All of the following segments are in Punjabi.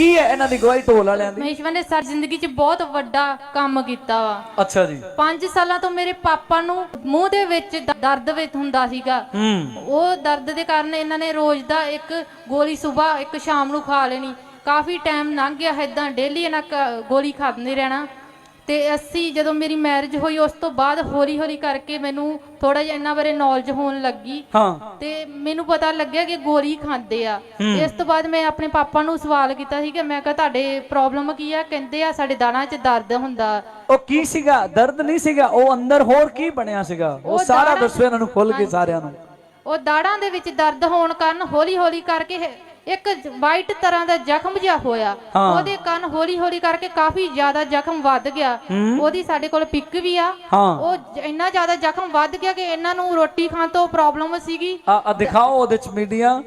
ਕੀ ਹੈ ਇਹਨਾਂ ਦੀ ਗਵਾਹੀ ਢੋਲ ਵਾਲਿਆਂ ਦੀ? ਮਹੇਸ਼ਵਰ ਨੇ ਸਾਡੀ ਜ਼ਿੰਦਗੀ 'ਚ ਬਹੁਤ ਵੱਡਾ ਕੰਮ ਕੀਤਾ ਵਾ। ਅੱਛਾ ਜੀ। 5 ਸਾਲਾਂ ਤੋਂ ਮੇਰੇ ਪਾਪਾ ਨੂੰ ਮੂੰਹ ਦੇ ਵਿੱਚ ਦ- ਦਰਦ ਵਿੱਚ ਹੁੰਦਾ ਸੀਗਾ। ਹੂੰ। ਉਹ ਦਰਦ ਦੇ ਕਾਰਨ ਇਹਨਾਂ ਨੇ ਰੋਜ਼ ਦਾ ਇੱਕ ਗੋਲੀ ਸਵੇਰ ਇੱਕ ਸ਼ਾਮ ਨੂੰ ਖਾ ਲੈਣੀ। ਕਾਫੀ ਟਾਈਮ ਲੰਘ ਗਿਆ ਇਦਾਂ ਡੇਲੀ ਇਹਨਾਂ ਕ- ਗੋਲੀ ਖਾਂਦੇ ਰਹਿਣਾ। ਤੇ ਅਸੀਂ ਜਦੋਂ ਮੇਰੀ ਮੈਰਿਜ ਹੋਈ ਉਸ ਤੋਂ ਬਾਅਦ ਹੌਲੀ ਹੌਲੀ ਕਰਕੇ ਮੈਨੂੰ ਥੋੜਾ ਜਿਹਾ ਇਹਨਾਂ ਬਾਰੇ ਨੌਲੇਜ ਹੋਣ ਲੱਗੀ। ਹਾਂ। ਤੇ ਮੈਨੂੰ ਪਤਾ ਲੱਗਿਆ ਕਿ ਗੋਲੀ ਖਾਂਦੇ ਆ। ਇਸ ਤੋਂ ਬਾਅਦ ਮੈਂ ਆਪਣੇ ਪਾਪਾ ਨੂੰ ਸਵਾਲ ਕੀਤਾ ਸੀ ਕਿ ਮੈਂ ਕਿਹਾ ਤੁਹਾਡੇ ਪ੍ਰੋਬਲਮ ਕੀ ਆ? ਕਹਿੰਦੇ ਆ ਸਾਡੇ ਦਾਣਾ 'ਚ ਦਰਦ ਹੁੰਦਾ। ਉਹ ਕੀ ਸੀਗਾ? ਦਰਦ ਨਹੀਂ ਸੀਗਾ? ਉਹ ਅੰਦਰ ਹੋਰ ਕੀ ਬਣਿਆ ਸੀਗਾ? ਉਹ ਸਾਰਾ ਦੱਸੋ ਇਹਨਾਂ ਨੂੰ ਖੁੱਲ ਕੇ ਸਾਰਿਆਂ ਨੂੰ। ਉਹ ਦਾੜਾਂ ਦੇ ਵਿੱਚ ਦਰਦ ਹੋਣ ਕਾਰਨ ਹੌਲੀ ਹੌਲੀ ਕਰਕੇ ਇੱਕ ਵਾਈਟ ਤਰ੍ਹਾਂ ਦਾ ਜ਼ਖਮ ਜਿਹਾ ਹੋਇਆ। ਹਾਂ। ਉਹਦੇ ਕਾਰਨ ਹੌਲੀ ਹੌਲੀ ਕਰਕੇ ਕਾਫੀ ਜ਼ਿਆਦਾ ਜ਼ਖਮ ਵੱਧ ਗਿਆ। ਉਹਦੀ ਸਾਡੇ ਕੋਲ ਪਿਕ ਵੀ ਆ। ਹਾਂ। ਉਹ ਜ- ਇੰਨਾ ਜ਼ਿਆਦਾ ਜ਼ਖਮ ਵੱਧ ਗਿਆ ਕਿ ਇਹਨਾਂ ਨੂੰ ਰੋਟੀ ਖਾਣ ਤੋਂ ਪ੍ਰੋਬਲਮ ਸੀਗੀ। ਆ ਆ ਦਿਖਾਓ ਉਹਦੇ ਚ ਮੀਡੀਆ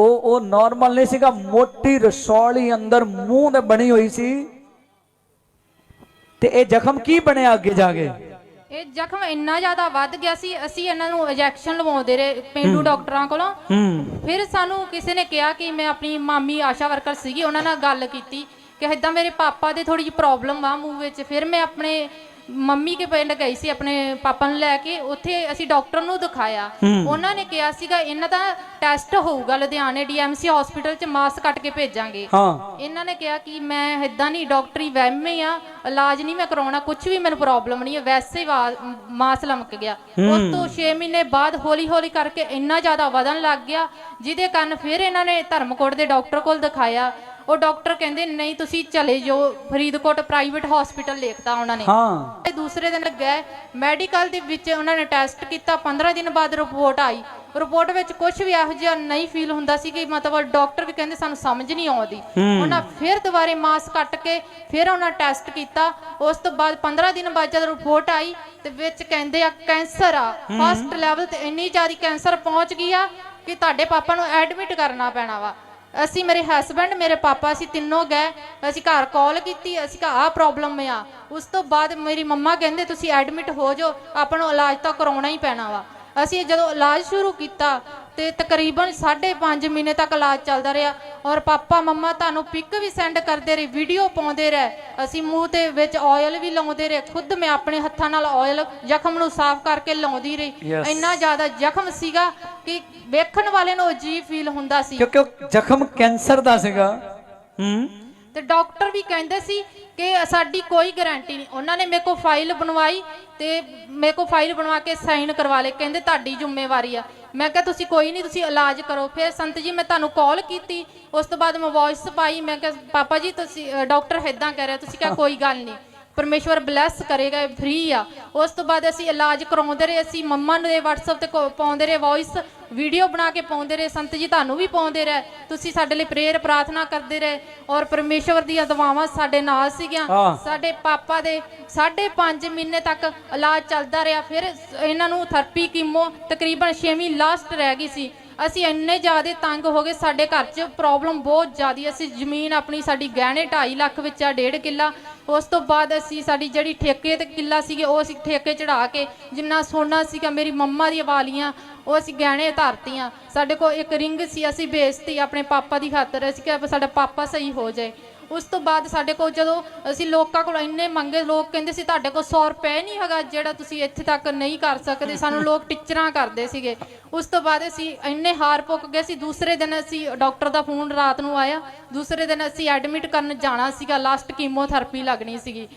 ਉਹ ਉਹ ਨਾਰਮਲ ਨਹੀਂ ਸੀਗਾ ਮੋਟੀ ਰਸੌਲੀ ਅੰਦਰ ਮੂੰਹ ਤੇ ਬਣੀ ਹੋਈ ਸੀ। ਤੇ ਇਹ ਜ਼ਖਮ ਕੀ ਬਣਿਆ ਅੱਗੇ ਜਾ ਕੇ? ਇਹ ਜ਼ਖਮ ਇੰਨਾ ਜ਼ਿਆਦਾ ਵੱਧ ਗਿਆ ਸੀ ਅਸੀਂ ਇਹਨਾਂ ਨੂੰ ਇੰਜੈਕਸ਼ਨ ਲਵਾਉਂਦੇ ਰਹੇ ਪਿੰਡੂ ਡਾਕਟਰਾਂ ਕੋਲੋਂ। ਹੂੰ। ਫਿਰ ਸਾਨੂੰ ਕਿਸੇ ਨੇ ਕਿਹਾ ਕਿ ਮੈਂ ਆਪਣੀ ਮਾਮੀ ਆਸ਼ਾ ਵਰਕਰ ਸੀਗੀ ਉਹਨਾਂ ਨਾਲ ਗੱਲ ਕੀਤੀ ਕਿ ਇਦਾਂ ਮੇਰੇ ਪਾਪਾ ਦੇ ਥੋੜੀ ਜਿਹੀ ਪ੍ਰੋਬਲਮ ਆ ਮੂੰਹ ਵਿੱਚ ਫਿਰ ਮੈਂ ਆਪਣੇ ਮੰਮੀ ਕੇ ਪਿੰਡ ਗਈ ਸੀ ਆਪਣੇ ਪਾਪਾ ਨੂੰ ਲੈ ਕੇ ਉੱਥੇ ਅਸੀਂ ਡਾਕਟਰ ਨੂੰ ਦਿਖਾਇਆ। ਉਹਨਾਂ ਨੇ ਕਿਹਾ ਸੀਗਾ ਇਹਨਾਂ ਦਾ ਟੈਸਟ ਹੋਊਗਾ ਲੁਧਿਆਣੇ ਡੀਐਮਸੀ ਹਸਪੀਟਲ 'ਚ ਮਾਸ ਕੱਟ ਕੇ ਭੇਜਾਂਗੇ। ਹਾਂ। ਇਹਨਾਂ ਨੇ ਕਿਹਾ ਕਿ ਮੈਂ ਇਦਾਂ ਨਹੀਂ ਡਾਕਟਰੀ ਵਹਿਮੇ ਆ ਇਲਾਜ ਨਹੀਂ ਮੈਂ ਕਰਾਉਣਾ ਕੁਝ ਵੀ ਮੈਨੂੰ ਪ੍ਰੋਬਲਮ ਨਹੀਂ ਹੈ ਵੈਸੇ ਮਾਸ ਲਮਕ ਗਿਆ। ਉਸ ਤੋਂ 6 ਮਹੀਨੇ ਬਾਅਦ ਹੌਲੀ ਹੌਲੀ ਕਰਕੇ ਇੰਨਾ ਜ਼ਿਆਦਾ ਵਧਣ ਲੱਗ ਗਿਆ ਜਿਹਦੇ ਕਾਰਨ ਫਿਰ ਇਹਨਾਂ ਨੇ ਧਰਮਕੋਟ ਦੇ ਡਾਕਟਰ ਕੋਲ ਦਿਖਾਇਆ। ਉਹ ਡਾਕਟਰ ਕਹਿੰਦੇ ਨਹੀਂ ਤੁਸੀਂ ਚਲੇ ਜਾਓ। ਫਰੀਦਕੋਟ ਪ੍ਰਾਈਵੇਟ ਹਸਪੀਟਲ ਲਿਖਤਾ ਉਹਨਾਂ ਨੇ। ਹਾਂ। ਤੇ ਦੂਸਰੇ ਦਿਨ ਗਏ। ਮੈਡੀਕਲ ਦੇ ਵਿੱਚ ਉਹਨਾਂ ਨੇ ਟੈਸਟ ਕੀਤਾ। 15 ਦਿਨ ਬਾਅਦ ਰਿਪੋਰਟ ਆਈ। ਰਿਪੋਰਟ ਵਿੱਚ ਕੁਝ ਵੀ ਇਹੋ ਜਿਹਾ ਨਹੀਂ ਫੀਲ ਹੁੰਦਾ ਸੀ ਕਿ ਮਤਲਬ ਡਾਕਟਰ ਵੀ ਕਹਿੰਦੇ ਸਾਨੂੰ ਸਮਝ ਨਹੀਂ ਆਉਂਦੀ। ਉਹਨਾਂ ਫਿਰ ਦੁਬਾਰੇ ਮਾਸ ਕੱਟ ਕੇ ਫਿਰ ਉਹਨਾਂ ਟੈਸਟ ਕੀਤਾ। ਉਸ ਤੋਂ ਬਾਅਦ 15 ਦਿਨ ਬਾਅਦ ਜਦ ਰਿਪੋਰਟ ਆਈ ਤੇ ਵਿੱਚ ਕਹਿੰਦੇ ਆ ਕੈਂਸਰ ਆ। ਫਸਟ ਲੈਵਲ ਤੇ ਇੰਨੀ ਜ਼ਿਆਦਾ ਕੈਂਸਰ ਪਹੁੰਚ ਗਈ ਆ ਕਿ ਤੁਹਾਡੇ ਪਾਪਾ ਨੂੰ ਐਡਮਿਟ ਕਰਨਾ ਪੈਣਾ ਵਾ। ਅਸੀਂ ਮੇਰੇ ਹਸਬੰਡ ਮੇਰੇ ਪਾਪਾ, ਅਸੀਂ ਤਿੰਨੋਂ ਗਏ। ਅਸੀਂ ਘਰ ਕਾਲ ਕੀਤੀ, ਅਸੀਂ ਕਿਹਾ, ਆਹ ਪ੍ਰੋਬਲਮ ਆ। ਉਸ ਤੋਂ ਬਾਅਦ ਮੇਰੀ ਮੰਮਾ ਕਹਿੰਦੇ, ਤੁਸੀਂ ਐਡਮਿਟ ਹੋ ਜਾਓ ਆਪਾਂ ਨੂੰ ਇਲਾਜ ਤਾਂ ਕਰਾਉਣਾ ਹੀ ਪੈਣਾ ਵਾ। ਅਸੀਂ ਜਦੋਂ ਇਲਾਜ ਸ਼ੁਰੂ ਕੀਤਾ ਤੇ ਤਕਰੀਬਨ 5.5 ਮਹੀਨੇ ਤੱਕ ਇਲਾਜ ਚੱਲਦਾ ਰਿਹਾ। ਔਰ ਪਾਪਾ ਮੰਮਾ ਤੁਹਾਨੂੰ ਪਿਕ ਵੀ ਸੈਂਡ ਕਰਦੇ ਰਹੇ ਵੀਡੀਓ ਪਾਉਂਦੇ ਰਹੇ। ਅਸੀਂ ਮੂੰਹ ਤੇ ਵਿੱਚ ਆਇਲ ਵੀ ਲਾਉਂਦੇ ਰਹੇ। ਖੁਦ ਮੈਂ ਆਪਣੇ ਹੱਥਾਂ ਨਾਲ ਆਇਲ ਜ਼ਖਮ ਨੂੰ ਸਾਫ਼ ਕਰਕੇ ਲਾਉਂਦੀ ਰਹੀ. ਇੰਨਾ ਜ਼ਿਆਦਾ ਜ਼ਖਮ ਸੀਗਾ ਕਿ ਵੇਖਣ ਵਾਲੇ ਨੂੰ ਅਜੀਬ ਫੀਲ ਹੁੰਦਾ ਸੀ। ਕਿਉਂਕਿ ਜ਼ਖਮ ਕੈਂਸਰ ਦਾ ਸੀਗਾ। ਹੂੰ? ਤੇ ਡਾਕਟਰ ਵੀ ਕਹਿੰਦੇ ਸੀ ਕਿ ਸਾਡੀ ਕੋਈ ਗਾਰੰਟੀ ਨਹੀਂ। ਉਹਨਾਂ ਨੇ ਮੇਰੇ ਕੋਲ ਫਾਈਲ ਬਣਵਾਈ ਤੇ ਮੇਰੇ ਕੋਲ ਫਾਈਲ ਬਣਵਾ ਕੇ ਸਾਈਨ ਕਰਵਾ ਲਏ। ਕਹਿੰਦੇ ਤੁਹਾਡੀ ਜ਼ਿੰਮੇਵਾਰੀ ਆ। ਮੈਂ ਕਿਹਾ ਤੁਸੀਂ ਕੋਈ ਨਹੀਂ ਤੁਸੀਂ ਇਲਾਜ ਕਰੋ। ਫਿਰ ਸੰਤ ਜੀ ਮੈਂ ਤੁਹਾਨੂੰ ਕਾਲ ਕੀਤੀ। ਉਸ ਤੋਂ ਬਾਅਦ ਮੈਂ ਵੌਇਸ ਪਾਈ। ਮੈਂ ਕਿਹਾ ਪਾਪਾ ਜੀ ਤੁਸੀਂ ਡਾਕਟਰ ਇਦਾਂ ਕਹਿ ਰਿਹਾ। ਤੁਸੀਂ ਕਿਹਾ ਕੋਈ ਗੱਲ ਨਹੀਂ। ਪਰਮੇਸ਼ਵਰ ਬਲੈਸ ਕਰੇਗਾ ਫ੍ਰੀ ਆ। ਉਸ ਤੋਂ ਬਾਅਦ ਅਸੀਂ ਇਲਾਜ ਕਰਾਉਂਦੇ ਰਹੇ ਅਸੀਂ ਮੰਮਾ ਨੂੰ ਇਹ WhatsApp ਤੇ ਪਾਉਂਦੇ ਰਹੇ ਵੌਇਸ ਵੀਡੀਓ ਬਣਾ ਕੇ ਪਾਉਂਦੇ ਰਹੇ। ਸੰਤ ਜੀ ਤੁਹਾਨੂੰ ਵੀ ਪਾਉਂਦੇ ਰਹੇ। ਤੁਸੀਂ ਸਾਡੇ ਲਈ ਪ੍ਰੇਅਰ ਪ੍ਰਾਰਥਨਾ ਕਰਦੇ ਰਹੇ ਔਰ ਪਰਮੇਸ਼ਵਰ ਦੀਆਂ ਦੁਆਵਾਂ ਸਾਡੇ ਨਾਲ ਸੀਗੀਆਂ। ਸਾਡੇ ਪਾਪਾ ਦੇ 5.5 ਮਹੀਨੇ ਤੱਕ ਇਲਾਜ ਚੱਲਦਾ ਰਿਹਾ। ਫਿਰ ਇਹਨਾਂ ਨੂੰ ਥੈਰੇਪੀ ਕੀਮੋ ਤਕਰੀਬਨ 6ਵੀਂ ਲਾਸਟ ਰਹਿ ਗਈ ਸੀ। ਅਸੀਂ ਇੰਨੇ ਜ਼ਿਆਦਾ ਤੰਗ ਹੋ ਗਏ। ਸਾਡੇ ਘਰ 'ਚ ਪ੍ਰੋਬਲਮ ਬਹੁਤ ਜ਼ਿਆਦੀ ਅਸੀਂ ਜ਼ਮੀਨ ਆਪਣੀ ਸਾਡੀ ਗਹਿਣੇ 2.5 ਲੱਖ ਵਿੱਚ ਆ ਡੇਢ ਕਿੱਲਾ। ਉਸ ਤੋਂ ਬਾਅਦ ਅਸੀਂ ਸਾਡੀ ਜਿਹੜੀ ਠੇਕੇ ਤੇ ਕਿੱਲਾ ਸੀਗੇ, ਉਹ ਅਸੀਂ ਠੇਕੇ ਚੜਾ ਕੇ ਜਿੰਨਾ ਸੋਨਾ ਸੀਗਾ, ਮੇਰੀ ਮੰਮਾ ਦੀਆਂ ਵਾਲੀਆਂ, ਉਹ ਅਸੀਂ ਗਹਿਣੇ ਧਰਤੀਆਂ। ਸਾਡੇ ਕੋਲ ਇੱਕ ਰਿੰਗ ਸੀ, ਅਸੀਂ ਵੇਚਤੀ ਆਪਣੇ ਪਾਪਾ ਦੀ ਖਾਤਰ, ਅਸੀਂ ਕਿਹਾ ਸਾਡਾ ਪਾਪਾ ਸਹੀ ਹੋ ਜਾਏ। ਉਸ ਤੋਂ ਬਾਅਦ ਸਾਡੇ ਕੋਲ ਜਦੋਂ ਅਸੀਂ ਲੋਕਾਂ ਕੋਲ ਇੰਨੇ ਮੰਗੇ ਲੋਕ ਕਹਿੰਦੇ ਸੀ ਤੁਹਾਡੇ ਕੋਲ 100 ਰੁਪਏ ਨਹੀਂ ਹੈਗਾ ਜਿਹੜਾ ਤੁਸੀਂ ਇੱਥੇ ਤੱਕ ਨਹੀਂ ਕਰ ਸਕਦੇ। ਸਾਨੂੰ ਲੋਕ ਟੀਚਰਾਂ ਕਰਦੇ ਸੀਗੇ। ਉਸ ਤੋਂ ਬਾਅਦ ਅਸੀਂ ਇੰਨੇ ਹਾਰ ਪੁੱਕ ਗਏ ਸੀ। ਦੂਸਰੇ ਦਿਨ ਅਸੀਂ ਡਾਕਟਰ ਦਾ ਫੋਨ ਰਾਤ ਨੂੰ ਆਇਆ। ਦੂਸਰੇ ਦਿਨ ਅਸੀਂ ਐਡਮਿਟ ਕਰਨ ਜਾਣਾ ਸੀਗਾ। ਲਾਸਟ ਕੀਮੋਥੈਰੇਪੀ ਲੱਗਣੀ ਸੀਗੀ।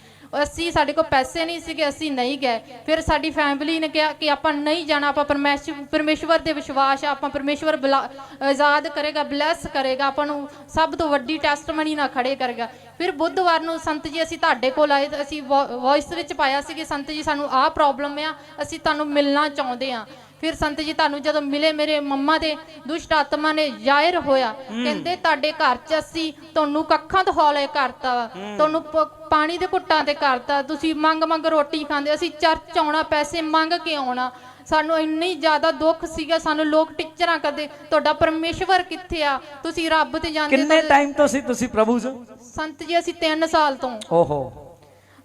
ਅਸੀਂ ਸਾਡੇ ਕੋਲ ਪੈਸੇ ਨਹੀਂ ਸੀਗੇ, ਅਸੀਂ ਨਹੀਂ ਗਏ। ਫਿਰ ਸਾਡੀ ਫੈਮਿਲੀ ਨੇ ਕਿਹਾ ਕਿ ਆਪਾਂ ਨਹੀਂ ਜਾਣਾ, ਆਪਾਂ ਪਰਮੇਸ਼ਵਰ ਪਰਮੇਸ਼ਵਰ ਦੇ ਵਿਸ਼ਵਾਸ ਆ, ਆਪਾਂ ਪਰਮੇਸ਼ਵਰ ਬਲਾ- ਆਜ਼ਾਦ ਕਰੇਗਾ ਬਲੈਸ ਕਰੇਗਾ, ਆਪਾਂ ਨੂੰ ਸਭ ਤੋਂ ਵੱਡੀ ਟੈਸਟਮਨੀ ਨਾਲ ਖੜੇ ਕਰੇਗਾ। ਫਿਰ ਬੁੱਧਵਾਰ ਨੂੰ ਸੰਤ ਜੀ ਅਸੀਂ ਤੁਹਾਡੇ ਕੋਲ ਆਏ ਤੇ ਅਸੀਂ ਵੌਇਸ ਵਿੱਚ ਪਾਇਆ ਸੀ ਕਿ ਸੰਤ ਜੀ ਸਾਨੂੰ ਆਹ ਪ੍ਰੋਬਲਮ ਆ, ਅਸੀਂ ਤੁਹਾਨੂੰ ਮਿਲਣਾ ਚਾਹੁੰਦੇ ਆ। ਫਿਰ ਸੰਤ ਜੀ ਤੁਹਾਨੂੰ ਜਦੋਂ ਮਿਲੇ ਮੇਰੇ ਮੰਮਾ ਦੇ ਦੁਸ਼ਟ ਆਤਮਾ ਨੇ ਜ਼ਾਹਿਰ ਹੋਇਆ ਕਹਿੰਦੇ ਤੁਹਾਡੇ ਘਰ 'ਚ ਅਸੀਂ ਤੁਹਾਨੂੰ ਕੱਖਾਂ ਤੋਂ ਹੌਲੇ ਕਰਤਾ ਤੁਹਾਨੂੰ ਪਾਣੀ ਦੇ ਘੁੱਟਾਂ ਤੇ ਕਰਤਾ ਤੁਸੀਂ ਮੰਗ ਮੰਗ ਰੋਟੀ ਖਾਂਦੇ ਅਸੀਂ ਚਰਚ ਆਉਣਾ ਪੈਸੇ ਮੰਗ ਕੇ ਆਉਣਾ। ਸਾਨੂੰ ਇੰਨੀ ਜ਼ਿਆਦਾ ਦੁੱਖ ਸੀਗਾ ਸਾਨੂੰ ਲੋਕ ਟੀਚਰਾਂ ਕਰਦੇ ਤੁਹਾਡਾ ਪਰਮੇਸ਼ਵਰ ਕਿੱਥੇ ਆ? ਤੁਸੀਂ ਰੱਬ ਤੇ ਜਾਂਦੇ ਕਿੰਨੇ ਟਾਈਮ ਤੋਂ ਸੀ ਤੁਸੀਂ ਪ੍ਰਭੂ ਚ ਸੰਤ ਜੀ ਅਸੀਂ 3 ਸਾਲ ਤੋਂ। ਓਹੋ।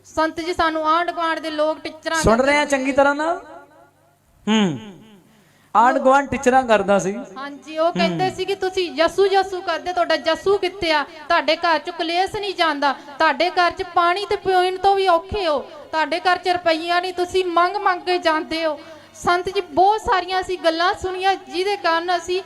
ਸੰਤ ਜੀ ਸਾਨੂੰ ਆਂਢ ਗੁਆਂਢ ਦੇ ਲੋਕ ਟੀਚਰਾਂ ਸੁਣ ਰਹੇ ਆ ਚੰਗੀ ਤਰ੍ਹਾਂ ਨਾਲ ਹੂੰ। ਆਂਢ ਗੁਆਂਢ ਟੀਚਰਾਂ ਕਰਦਾ ਸੀ। ਹਾਂਜੀ ਉਹ ਕਹਿੰਦੇ ਸੀ ਕਿ ਤੁਸੀਂ ਜਸੂ ਜਸੂ ਕਰਦੇ ਤੁਹਾਡਾ ਜਸੂ ਕਿੱਥੇ ਆ? ਤੁਹਾਡੇ ਘਰ ਚ ਕਲੇਸ਼ ਨਹੀਂ ਜਾਂਦਾ। ਤੁਹਾਡੇ ਘਰ ਚ ਪਾਣੀ ਤੇ ਪੀਣ ਤੋਂ ਵੀ ਔਖੇ ਹੋ। ਤੁਹਾਡੇ ਘਰ ਚ ਰੁਪਈਆ ਨਹੀਂ ਤੁਸੀਂ ਮੰਗ ਮੰਗ ਕੇ ਜਾਂਦੇ ਹੋ। ਸੰਤ ਜੀ ਬਹੁਤ ਸਾਰੀਆਂ ਅਸੀਂ ਗੱਲਾਂ ਸੁਣੀਆਂ ਜਿਹਦੇ ਕਾਰਨ ਅਸੀਂ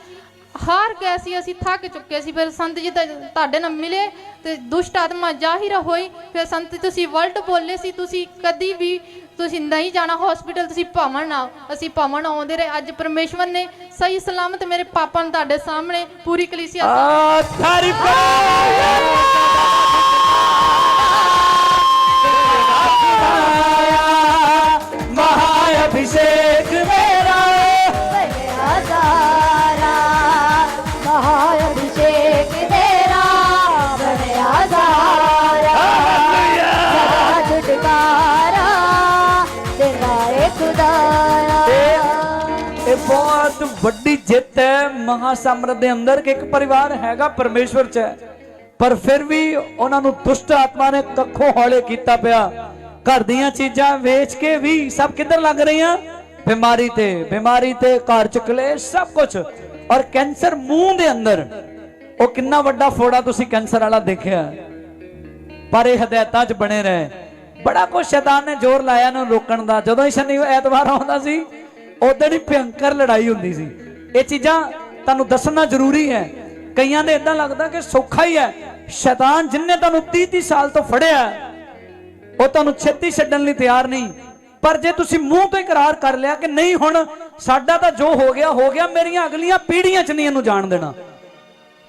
ਹਾਰ ਗਏ ਸੀ ਅਸੀਂ ਥੱਕ ਚੁੱਕੇ ਸੀ। ਫਿਰ ਸੰਤ ਜੀ ਤੁਹਾਡੇ ਨਾਲ ਮਿਲੇ ਤੇ ਦੁਸ਼ਟ ਆਤਮਾ ਜ਼ਾਹਿਰ ਹੋਈ। ਫਿਰ ਸੰਤ ਤੁਸੀਂ ਵਰਡ ਬੋਲੇ ਸੀ ਤੁਸੀਂ ਕਦੀ ਵੀ ਤੁਸੀਂ ਨਹੀਂ ਜਾਣਾ ਹਸਪੀਟਲ ਤੁਸੀਂ ਭਵਨ ਆਓ। ਅਸੀਂ ਭਵਨ ਆਉਂਦੇ ਰਹੇ। ਅੱਜ ਪਰਮੇਸ਼ਵਰ ਨੇ ਸਹੀ ਸਲਾਮਤ ਮੇਰੇ ਪਾਪਾ ਨੂੰ ਤੁਹਾਡੇ ਸਾਹਮਣੇ ਪੂਰੀ ਕਲੀਸਿਆ ਆ ਤਾਰੀਫ ਇਹ ਬਹੁਤ ਵੱਡੀ ਜਿੱਤ ਹੈ। ਮਹਾਸਮਰਤ ਦੇ ਅੰਦਰ ਕਿ ਇੱਕ ਪਰਿਵਾਰ ਹੈਗਾ ਪਰਮੇਸ਼ਵਰ ਚ। ਪਰ ਫਿਰ ਵੀ ਉਹਨਾਂ ਨੂੰ ਦੁਸ਼ਟ ਆਤਮਾ ਨੇ ਕੱਖੋਂ ਹੌਲੇ ਕੀਤਾ ਪਿਆ। ਘਰ ਦੀਆਂ ਚੀਜ਼ਾਂ ਵੇਚ ਕੇ ਵੀ ਸਭ ਕਿੱਧਰ ਲੱਗ ਰਹੀਆਂ? ਬਿਮਾਰੀ ਤੇ ਬਿਮਾਰੀ ਤੇ ਘਰ ਚ ਕਲੇਸ਼, ਸਭ ਕੁਝ ਔਰ ਕੈਂਸਰ ਮੂੰਹ ਦੇ ਅੰਦਰ। ਉਹ ਕਿੰਨਾ ਵੱਡਾ ਫੋੜਾ ਤੁਸੀਂ ਕੈਂਸਰ ਵਾਲਾ ਦੇਖਿਆ। ਪਰ ਇਹ ਹਦਾਇਤਾਂ 'ਚ ਬਣੇ ਰਹੇ। ਬੜਾ ਕੁਛ ਸ਼ੈਤਾਨ ਨੇ ਜ਼ੋਰ ਲਾਇਆ ਨੂੰ ਰੋਕਣ ਦਾ। ਜਦੋਂ ਹੀ ਸ਼ਨੀ ਐਤਵਾਰ ਆਉਂਦਾ ਸੀ ਉਦੋਂ ਹੀ ਭਿਅੰਕਰ ਲੜਾਈ ਹੁੰਦੀ ਸੀ। ਇਹ ਚੀਜ਼ਾਂ ਤੁਹਾਨੂੰ ਦੱਸਣਾ ਜ਼ਰੂਰੀ ਹੈ। ਕਈਆਂ ਦੇ ਇਦਾਂ ਲੱਗਦਾ ਕਿ ਸੌਖਾ ਹੀ ਹੈ। ਸ਼ੈਤਾਨ ਜਿੰਨੇ ਤੁਹਾਨੂੰ 30 30 ਸਾਲ ਤੋਂ ਫੜਿਆ, ਉਹ ਤੁਹਾਨੂੰ ਛੇਤੀ ਛੱਡਣ ਲਈ ਤਿਆਰ ਨਹੀਂ। ਪਰ ਜੇ ਤੁਸੀਂ ਮੂੰਹ ਤੋਂ ਇਕਰਾਰ ਕਰ ਲਿਆ ਕਿ ਨਹੀਂ ਹੁਣ, ਸਾਡਾ ਤਾਂ ਜੋ ਹੋ ਗਿਆ ਹੋ ਗਿਆ, ਮੇਰੀਆਂ ਅਗਲੀਆਂ ਪੀੜ੍ਹੀਆਂ 'ਚ ਨਹੀਂ ਇਹਨੂੰ ਜਾਣ ਦੇਣਾ।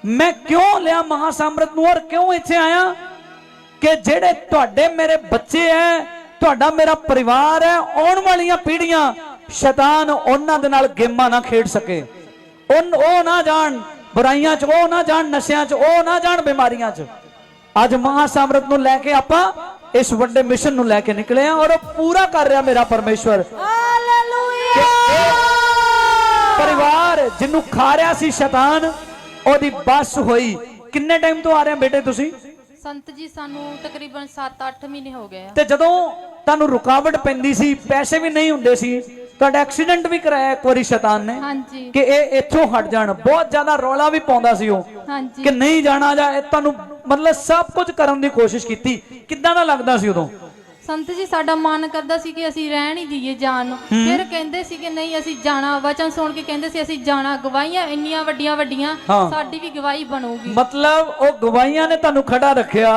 ਮੈਂ ਕਿਉਂ ਲਿਆ ਮਹਾਸਮਰਤ ਨੂੰ ਔਰ ਕਿਉਂ ਇੱਥੇ ਆਇਆ ਕਿ ਜਿਹੜੇ ਤੁਹਾਡੇ ਮੇਰੇ ਬੱਚੇ ਐ, ਤੁਹਾਡਾ ਮੇਰਾ ਪਰਿਵਾਰ ਹੈ ਆਉਣ ਵਾਲੀਆਂ ਪੀੜ੍ਹੀਆਂ ਸ਼ੈਤਾਨ ਉਹਨਾਂ ਦੇ ਨਾਲ ਗੇਮਾਂ ਨਾ ਖੇਡ ਸਕੇ। ਉਹ ਨਾ ਜਾਣ ਬੁਰਾਈਆਂ 'ਚ ਉਹ ਨਾ ਜਾਣ ਨਸ਼ਿਆਂ 'ਚ ਉਹ ਨਾ ਜਾਣ ਬਿਮਾਰੀਆਂ 'ਚ। ਅੱਜ ਮਹਾਸਮਰਤ ਨੂੰ ਲੈ ਕੇ ਆਪਾਂ ਇਸ ਵੱਡੇ ਮਿਸ਼ਨ ਨੂੰ ਲੈ ਕੇ ਨਿਕਲੇ ਆ ਔਰ ਉਹ ਪੂਰਾ ਕਰ ਰਿਹਾ ਮੇਰਾ ਪਰਮੇਸ਼ਵਰ। ਪਰਿਵਾਰ ਜਿਹਨੂੰ ਖਾ ਰਿਹਾ ਸੀ ਸ਼ੈਤਾਨ ਉਹਦੀ ਬਸ ਹੋਈ। ਕਿੰਨੇ ਟਾਈਮ ਤੋਂ ਆ ਰਹੇ ਬੇਟੇ ਤੁਸੀਂ? ਸੰਤ ਜੀ ਸਾਨੂੰ ਤਕਰੀਬਨ 7-8 ਮਹੀਨੇ ਹੋ ਗਏ ਆ। ਤੇ ਜਦੋਂ ਤੁਹਾਨੂੰ ਰੁਕਾਵਟ ਪੈਂਦੀ ਸੀ ਪੈਸੇ ਵੀ ਨਹੀਂ ਹੁੰਦੇ ਸੀ ਤੁਹਾਡਾ ਐਕਸੀਡੈਂਟ ਵੀ ਕਰਾਇਆ ਇੱਕ ਵਾਰੀ ਸ਼ੈਤਾਨ ਨੇ ਹਾਂਜੀ। ਕਿ ਇਹ ਇੱਥੋਂ ਹਟ ਜਾਣ। ਬਹੁਤ ਜ਼ਿਆਦਾ ਰੌਲਾ ਵੀ ਪਾਉਂਦਾ ਸੀ ਉਹ। ਹਾਂਜੀ। ਕਿ ਨਹੀਂ ਜਾਣਾ ਜਾ ਇਹ ਤੁਹਾਨੂੰ ਮਤਲਬ ਸਭ ਕੁਝ ਕਰਨ ਦੀ ਕੋਸ਼ਿਸ਼ ਕੀਤੀ। ਕਿੱਦਾਂ ਦਾ ਲੱਗਦਾ ਸੀ ਉਦੋਂ? ਸੰਤ ਜੀ ਸਾਡਾ ਮਨ ਕਰਦਾ ਸੀ ਕਿ ਅਸੀਂ ਰਹਿਣ ਹੀ ਦਈਏ ਜਾਣ ਨੂੰ। ਫਿਰ ਕਹਿੰਦੇ ਸੀ ਕਿ ਨਹੀਂ ਅਸੀਂ ਜਾਣਾ। ਵਚਨ ਸੁਣ ਕੇ ਕਹਿੰਦੇ ਸੀ ਅਸੀਂ ਜਾਣਾ। ਗਵਾਹੀਆਂ ਇੰਨੀਆਂ ਵੱਡੀਆਂ ਵੱਡੀਆਂ। ਸਾਡੀ ਵੀ ਗਵਾਹੀ ਬਣੂਗੀ। ਮਤਲਬ ਉਹ ਗਵਾਈਆਂ ਨੇ ਤੁਹਾਨੂੰ ਖੜਾ ਰੱਖਿਆ।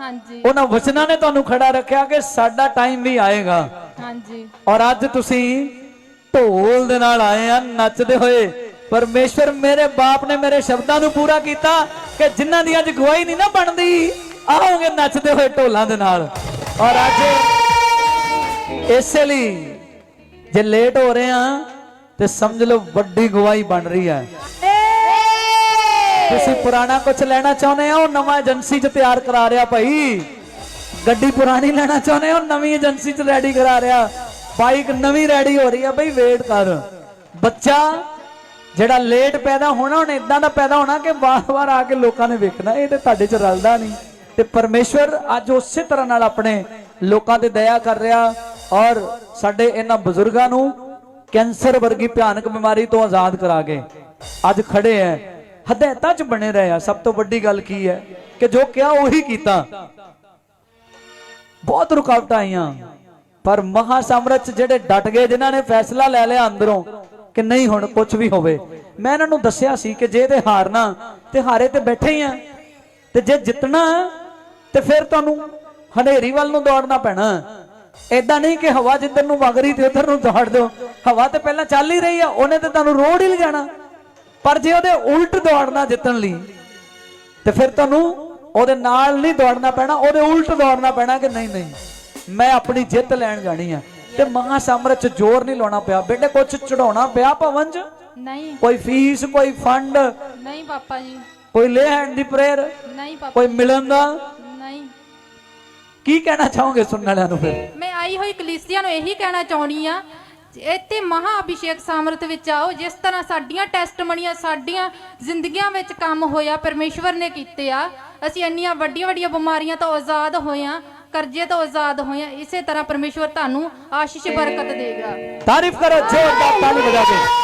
ਹਾਂਜੀ। ਉਹਨਾਂ ਵਚਨਾਂ ਨੇ ਤੁਹਾਨੂੰ ਖੜਾ ਰੱਖਿਆ ਕਿ ਸਾਡਾ ਟਾਈਮ ਵੀ ਆਏਗਾ। ਹਾਂਜੀ। ਔਰ ਅੱਜ ਤੁਸੀਂ ਢੋਲ ਦੇ ਨਾਲ ਆਏ ਆ, ਨੱਚਦੇ ਹੋਏ। ਪਰਮੇਸ਼ਵਰ ਮੇਰੇ ਬਾਪ ਨੇ ਮੇਰੇ ਸ਼ਬਦਾਂ ਨੂੰ ਪੂਰਾ ਕੀਤਾ ਕਿ ਜਿਨ੍ਹਾਂ ਦੀ ਅੱਜ ਗਵਾਹੀ ਨਹੀਂ ਨਾ ਬਣਦੀ, ਆਓਗੇ ਨੱਚਦੇ ਹੋਏ ਢੋਲਾਂ ਦੇ ਨਾਲ। ਔਰ ਅੱਜ ਇਸੇ ਲਈ ਜੇ ਲੇਟ ਹੋ ਰਹੇ ਆ, ਤੇ ਸਮਝ ਲਓ ਵੱਡੀ ਗਵਾਹੀ ਬਣ ਰਹੀ ਹੈ ਤੁਸੀਂ ਪੁਰਾਣਾ ਕੁਝ ਲੈਣਾ ਚਾਹੁੰਦੇ ਹੋ, ਨਵਾਂ ਏਜੰਸੀ 'ਚ ਤਿਆਰ ਕਰਾ ਰਿਹਾ ਭਾਈ। ਗੱਡੀ ਪੁਰਾਣੀ ਲੈਣਾ ਚਾਹੁੰਦੇ ਹੋ, ਨਵੀਂ ਏਜੰਸੀ 'ਚ ਰੈਡੀ ਕਰਾ ਰਿਹਾ। ਬਾਈਕ ਨਵੀਂ ਰੈਡੀ ਹੋ ਰਹੀ ਹੈ ਬਈ ਵੇਟ ਕਰ। ਬੱਚਾ ਜਿਹੜਾ ਲੇਟ ਪੈਦਾ ਹੋਣਾ, ਹੁਣ ਇਦਾਂ ਦਾ ਪੈਦਾ ਹੋਣਾ ਕਿ ਵਾਰ-ਵਾਰ ਆ ਕੇ ਲੋਕਾਂ ਨੇ ਵੇਖਣਾ, ਇਹ ਤੇ ਤੁਹਾਡੇ 'ਚ ਰਲਦਾ ਨਹੀਂ। ਤੇ ਪਰਮੇਸ਼ਵਰ ਅੱਜ ਉਸੇ ਤਰ੍ਹਾਂ ਨਾਲ ਆਪਣੇ ਲੋਕਾਂ ਤੇ ਦਇਆ ਕਰ ਰਿਹਾ ਔਰ ਸਾਡੇ ਇਹਨਾਂ ਬਜ਼ੁਰਗਾਂ ਨੂੰ ਕੈਂਸਰ ਵਰਗੀ ਭਿਆਨਕ ਬਿਮਾਰੀ ਤੋਂ ਆਜ਼ਾਦ ਕਰਾ ਕੇ ਅੱਜ ਖੜੇ ਐ। ਹਦਾਇਤਾਂ 'ਚ ਬਣੇ ਰਹੇ ਆ। ਸਭ ਤੋਂ ਵੱਡੀ ਗੱਲ ਕੀ ਹੈ ਕਿ ਜੋ ਕਿਹਾ ਉਹੀ ਕੀਤਾ। ਬਹੁਤ ਰੁਕਾਵਟਾਂ ਆਈਆਂ। ਪਰ ਮਹਾ ਸਮਰਤ ਜਿਹੜੇ ਡਟ ਗਏ, ਜਿਨ੍ਹਾਂ ਨੇ ਫੈਸਲਾ ਲੈ ਲਿਆ ਅੰਦਰੋਂ ਕਿ ਨਹੀਂ ਹੁਣ ਕੁਝ ਵੀ ਹੋਵੇ। ਮੈਂ ਇਹਨਾਂ ਨੂੰ ਦੱਸਿਆ ਸੀ ਕਿ ਜੇ ਤੇ ਹਾਰਨਾ ਤੇ ਹਾਰੇ ਤੇ ਬੈਠੇ ਹੀ ਆ। ਤੇ ਜੇ ਜਿੱਤਣਾ, ਤੇ ਫਿਰ ਤੁਹਾਨੂੰ ਹਨੇਰੀ ਵੱਲ ਨੂੰ ਦੌੜਨਾ ਪੈਣਾ। ਐਦਾਂ ਨਹੀਂ ਕਿ ਹਵਾ ਜਿੱਧਰ ਨੂੰ ਵਗ ਰਹੀ ਤੇ ਉਧਰ ਨੂੰ ਦੌੜ ਦਿਓ। ਹਵਾ ਤੇ ਪਹਿਲਾਂ ਚੱਲ ਹੀ ਰਹੀ ਆ, ਉਹਨੇ ਤੇ ਤੁਹਾਨੂੰ ਰੋੜ ਹੀ ਲਿਜਾਣਾ ਪਰ ਜੇ ਉਹਦੇ ਉਲਟ ਦੌੜਨਾ ਜਿੱਤਣ ਲਈ, ਤੇ ਫਿਰ ਤੁਹਾਨੂੰ ਉਹਦੇ ਨਾਲ ਨਹੀਂ ਦੌੜਨਾ ਪੈਣਾ, ਉਹਦੇ ਉਲਟ ਦੌੜਨਾ ਪੈਣਾ ਕਿ ਨਹੀਂ ਨਹੀਂ। ਮੈਂ ਆਪਣੀ ਜਿੱਤ ਲੈਣ ਜਾਣੀ ਆ। ਤੇ ਮਹਾ ਸਮਰਤ ਚ ਜ਼ੋਰ ਨਹੀਂ ਲਾਉਣਾ ਪਿਆ। ਬੇਟੇ ਕੁਝ ਚੜਾਉਣਾ ਪਿਆ ਭਵਨ ਚ? ਨਹੀਂ। ਕੋਈ ਫੀਸ ਕੋਈ ਫੰਡ? ਨਹੀਂ ਪਾਪਾ ਜੀ। ਕੋਈ ਲੈ ਹੈਂਡ ਦੀ ਪ੍ਰੇਅਰ ਨਹੀਂ ਪਾਪਾ ਕੋਈ ਮਿਲਣ ਦਾ? ਨਹੀਂ। ਕੀ ਕਹਿਣਾ ਚਾਹੋਗੇ ਸੁਣਨ ਵਾਲਿਆਂ ਨੂੰ ਫਿਰ? ਮੈਂ ਆਈ ਹੋਈ ਕਲੀਸਿਆ ਨੂੰ ਇਹੀ ਕਹਿਣਾ ਚਾਹੁੰਦੀ ਆ ਇੱਥੇ ਮਹਾ ਅਭਿਸ਼ੇਕ ਸਾਮਰਤ ਵਿੱਚ ਆਓ ਜਿਸ ਤਰ੍ਹਾਂ ਸਾਡੀਆਂ ਟੈਸਟਮਨੀਆਂ ਸਾਡੀਆਂ ਜ਼ਿੰਦਗੀਆਂ ਵਿੱਚ ਕੰਮ ਹੋਇਆ ਪਰਮੇਸ਼ਵਰ ਨੇ ਕੀਤੇ ਆ। ਅਸੀਂ ਇੰਨੀਆਂ ਵੱਡੀਆਂ ਵੱਡੀਆਂ ਬਿਮਾਰੀਆਂ ਤੋਂ ਆਜ਼ਾਦ ਹੋਏ ਆ। ਕਰਜ਼ੇ ਤੋਂ ਆਜ਼ਾਦ ਹੋਏ ਆ ਇਸੇ ਤਰ੍ਹਾਂ ਪਰਮੇਸ਼ਵਰ ਤੁਹਾਨੂੰ ਆਸ਼ੀਸ਼, ਬਰਕਤ ਦੇਗਾ ਤਾਰੀਫ ਕਰੋ ਜ਼ੋਰਦਾਰ ਤਾਲੀ ਵਜਾ ਕੇ।